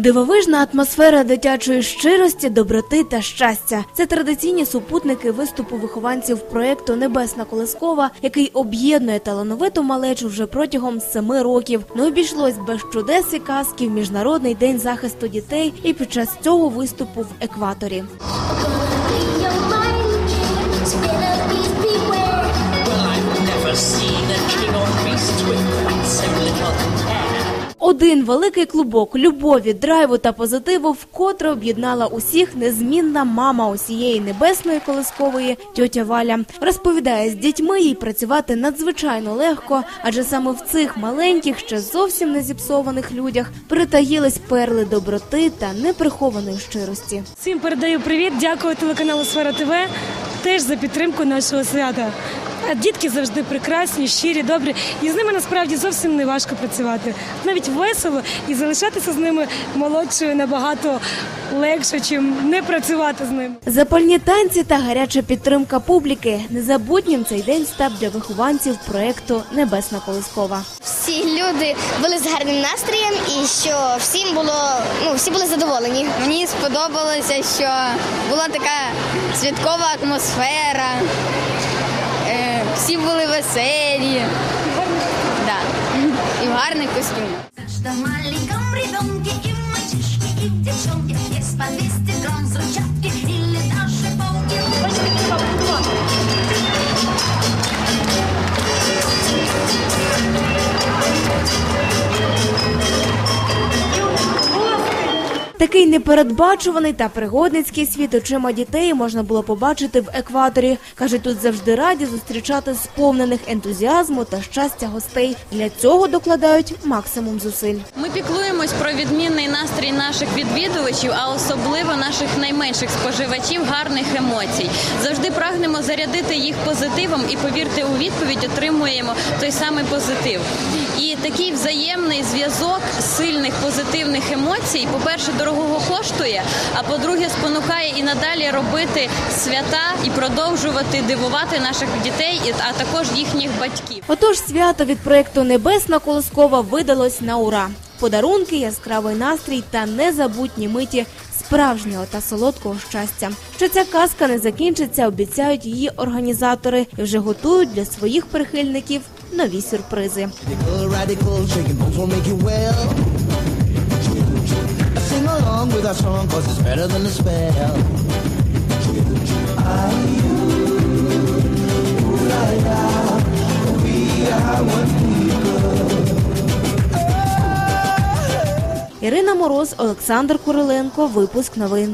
Дивовижна атмосфера дитячої щирості, доброти та щастя. Це традиційні супутники виступу вихованців проєкту Небесна Колескова, який об'єднує талановиту малечу вже протягом семи років. Не обійшлось без чудес і казки в міжнародний день захисту дітей і під час цього виступу в екваторі. Seen a king or beast with quite so little hair. Один великий клубок любові, драйву та позитиву вкотре об'єднала усіх незмінна мама усієї небесної колискової тьотя Валя. Розповідає, з дітьми їй працювати надзвичайно легко, адже саме в цих маленьких, ще зовсім не зіпсованих людях притаїлись перли доброти та неприхованої щирості. Всім передаю привіт. Дякую телеканалу Сфера ТВ теж за підтримку нашого свята. А дітки завжди прекрасні, щирі, добрі, і з ними насправді зовсім не важко працювати. Навіть весело і залишатися з ними молодшою набагато легше, чим не працювати з ними. Запальні танці та гаряча підтримка публіки. Незабутнім цей день став для вихованців проєкту Небесна Колискова. Всі люди були з гарним настроєм і що всім було, ну всі були задоволені. Мені сподобалося, що була така святкова атмосфера, всі були веселі. Да. І в гарних костюмах. В маленьком ребенке и мальчишки, и девчонки Есть по 200 грамм зручатки Такий непередбачуваний та пригодницький світ очима дітей можна було побачити в екваторі. Кажуть, тут завжди раді зустрічати сповнених ентузіазму та щастя гостей. Для цього докладають максимум зусиль. Ми піклуємось про відмінний настрій наших відвідувачів, а особливо наших найменших споживачів гарних емоцій. Завжди прагнемо зарядити їх позитивом і повірте, у відповідь отримуємо той самий позитив. І такий взаємний зв'язок сильних позитивних емоцій, по-перше, дорогого коштує, а по-друге, спонукає і надалі робити свята і продовжувати дивувати наших дітей, а також їхніх батьків. Отож, свято від проєкту Небесна Колоскова видалось на ура. Подарунки, яскравий настрій та незабутні миті справжнього та солодкого щастя. Що ця казка не закінчиться, обіцяють її організатори і вже готують для своїх прихильників нові сюрпризи. Sing along with our song, cause it's better than a spell. Are you? Ooh la la, we are one people. Ірина Мороз, Олександр Куриленко. Випуск новин.